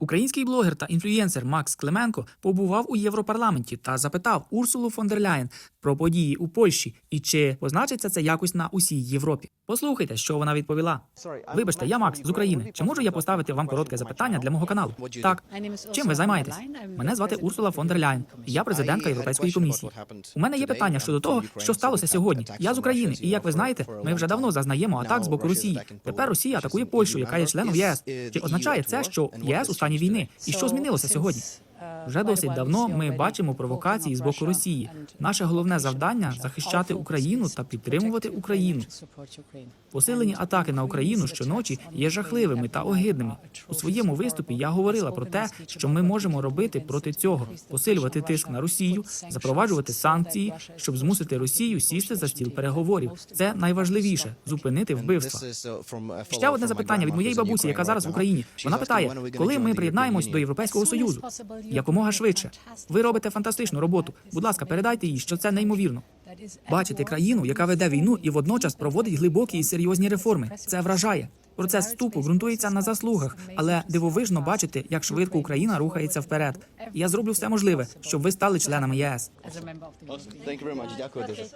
Український блогер та інфлюєнсер Макс Клименко побував у Європарламенті та запитав Урсулу фон дер Ляєн про події у Польщі і чи позначиться це якось на усій Європі. Послухайте, що вона відповіла. Вибачте, я Макс з України. Чи можу я поставити вам коротке запитання для мого каналу? Так, чим ви займаєтесь? Мене звати Урсула фон дер Ляєн. Я президентка Європейської комісії. У мене є питання щодо того, що сталося сьогодні. Я з України, і як ви знаєте, ми вже давно зазнаємо атак з боку Росії. Тепер Росія атакує Польщу, яка є членом ЄС. Чи означає це, що ЄС у стані війни? І що змінилося сьогодні? Вже досить давно ми бачимо провокації з боку Росії. Наше головне завдання захищати Україну та підтримувати Україну. Посилені атаки на Україну щоночі є жахливими та огидними. У своєму виступі я говорила про те, що ми можемо робити проти цього: посилювати тиск на Росію, запроваджувати санкції, щоб змусити Росію сісти за стіл переговорів. Це найважливіше зупинити вбивства. Ще одне запитання від моєї бабусі, яка зараз в Україні. Вона питає, коли ми приєднаємось до Європейського союзу? Якомога швидше. Ви робите фантастичну роботу. Будь ласка, передайте їй, що це неймовірно. Бачити країну, яка веде війну і водночас проводить глибокі і серйозні реформи. Це вражає. Процес вступу ґрунтується на заслугах, але дивовижно бачити, як швидко Україна рухається вперед. Я зроблю все можливе, щоб ви стали членами ЄС. Дякую дуже.